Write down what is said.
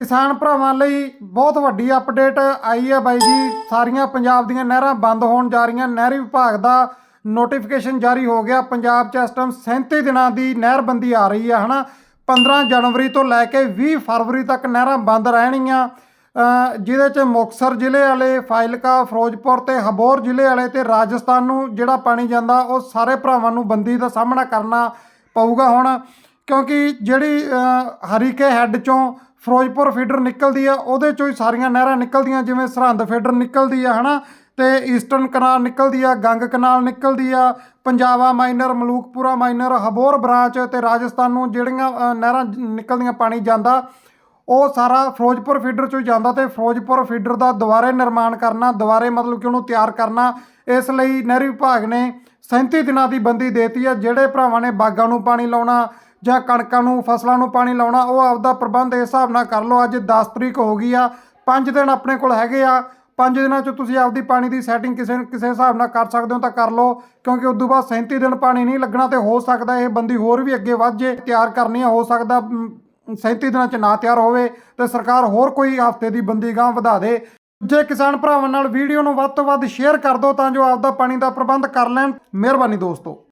ਕਿਸਾਨ ਭਰਾਵਾਂ ਲਈ ਬਹੁਤ ਵੱਡੀ ਅਪਡੇਟ ਆਈ ਹੈ ਬਾਈ ਜੀ। ਸਾਰੀਆਂ ਪੰਜਾਬ ਦੀਆਂ ਨਹਿਰਾਂ ਬੰਦ ਹੋਣ ਜਾ ਰਹੀਆਂ। ਨਹਿਰੀ ਵਿਭਾਗ ਦਾ ਨੋਟੀਫਿਕੇਸ਼ਨ ਜਾਰੀ ਹੋ ਗਿਆ। ਪੰਜਾਬ 'ਚ ਇਸ ਟਾਈਮ 37 ਦਿਨਾਂ ਦੀ ਨਹਿਰਬੰਦੀ ਆ ਰਹੀ ਹੈ, ਹਨਾ? 15 ਜਨਵਰੀ ਤੋਂ ਲੈ ਕੇ 20 ਫਰਵਰੀ ਤੱਕ ਨਹਿਰਾਂ ਬੰਦ ਰਹਿਣਗੀਆਂ। ਜਿਹਦੇ 'ਚ ਮੁਕਤਸਰ ਜ਼ਿਲ੍ਹੇ ਵਾਲੇ, ਫਾਜ਼ਿਲਕਾ, ਫਿਰੋਜ਼ਪੁਰ ਤੇ ਹਬੋਰ ਜ਼ਿਲ੍ਹੇ ਵਾਲੇ ਤੇ ਰਾਜਸਥਾਨ ਨੂੰ ਜਿਹੜਾ ਪਾਣੀ ਜਾਂਦਾ, ਉਹ ਸਾਰੇ ਭਰਾਵਾਂ ਨੂੰ ਬੰਦੀ ਦਾ ਸਾਹਮਣਾ ਕਰਨਾ ਪਊਗਾ ਹੁਣ। ਕਿਉਂਕਿ ਜਿਹੜੀ ਹਰੀਕੇ ਹੈੱਡ ਚੋਂ ਫਿਰੋਜ਼ਪੁਰ ਫੀਡਰ ਨਿਕਲਦੀ ਆ, ਉਹਦੇ ਚੋਂ ਹੀ ਸਾਰੀਆਂ ਨਹਿਰਾਂ ਨਿਕਲਦੀਆਂ, ਜਿਵੇਂ ਸਰਹੰਦ ਫੀਡਰ ਨਿਕਲਦੀ ਆ, ਹਨਾ? ਤੇ ਈਸਟਰਨ ਕਨਾਲ ਨਿਕਲਦੀ ਆ, ਗੰਗ ਕਨਾਲ ਨਿਕਲਦੀ ਆ, Punjaba minor Malukpura minor Habor branch ਤੇ ਰਾਜਸਥਾਨ ਨੂੰ ਜਿਹੜੀਆਂ ਨਹਿਰਾਂ ਜ- ਨਿਕਲਦੀਆਂ ਪਾਣੀ ਜਾਂਦਾ, ਉਹ ਸਾਰਾ ਫਿਰੋਜ਼ਪੁਰ ਫੀਡਰ ਚੋਂ ਹੀ ਜਾਂਦਾ ਤੇ ਫਿਰੋਜ਼ਪੁਰ ਫੀਡਰ ਦਾ ਦੁਬਾਰੇ ਨਿਰਮਾਣ ਕਰਨਾ ਦੁਬਾਰੇ ਮਤਲਬ ਕਿ ਉਹਨੂੰ ਤਿਆਰ ਕਰਨਾ, ਇਸ ਲਈ ਨਹਿਰੀ ਵਿਭਾਗ ਨੇ 37 ਦਿਨਾਂ ਦੀ ਬੰਦੀ ਦੇਤੀ ਹੈ ਜਿਹੜੇ ਭਰਾਵਾਂ ਨੇ ਬਾਗਾਂ ਨੂੰ ਪਾਣੀ ਲਾਉਣਾ ਜਾਂ ਕਣਕਾਂ ਨੂੰ ਫਸਲਾਂ ਨੂੰ ਪਾਣੀ ਲਾਉਣਾ ਉਹ ਆਪਦਾ ਪ੍ਰਬੰਧ ਇਸ ਹਿਸਾਬ ਨਾਲ ਕਰ ਲਓ ਅੱਜ 10 ਤਰੀਕ ਹੋ ਗਈ ਆ 5 ਦਿਨ ਆਪਣੇ ਕੋਲ ਹੈਗੇ ਆ ਪੰਜ ਦਿਨਾਂ 'ਚ ਤੁਸੀਂ ਆਪਦੀ ਪਾਣੀ ਦੀ ਸੈਟਿੰਗ ਕਿਸੇ ਕਿਸੇ ਹਿਸਾਬ ਨਾਲ ਕਰ ਸਕਦੇ ਹੋ ਤਾਂ ਕਰ ਲਓ ਕਿਉਂਕਿ ਉਸ ਤੋਂ ਬਾਅਦ 37 ਦਿਨ ਪਾਣੀ ਨਹੀਂ ਲੱਗਣਾ ਤੇ ਹੋ ਸਕਦਾ ਇਹ ਬੰਦੀ ਹੋਰ ਵੀ ਅੱਗੇ ਵੱਧ ਜੇ ਤਿਆਰ ਕਰਨੀ ਆ ਹੋ ਸਕਦਾ ਮ, 37 ਦਿਨਾਂ 'ਚ ਨਾ ਤਿਆਰ ਹੋਵੇ ਤੇ ਸਰਕਾਰ ਹੋਰ ਕੋਈ ਹਫ਼ਤੇ ਦੀ ਬੰਦੀ ਗਾਂ ਵਧਾ ਦੇ। ਜੇ ਕਿਸਾਨ ਭਰਾਵਾਂ ਨਾਲ ਵੀਡੀਓ ਨੂੰ ਵੱਧ ਤੋਂ ਵੱਧ ਸ਼ੇਅਰ ਕਰ ਦਿਓ ਤਾਂ ਜੋ ਆਪਦਾ ਪਾਣੀ ਦਾ ਪ੍ਰਬੰਧ ਕਰ ਲੈਣ। ਮਿਹਰਬਾਨੀ ਦੋਸਤੋ।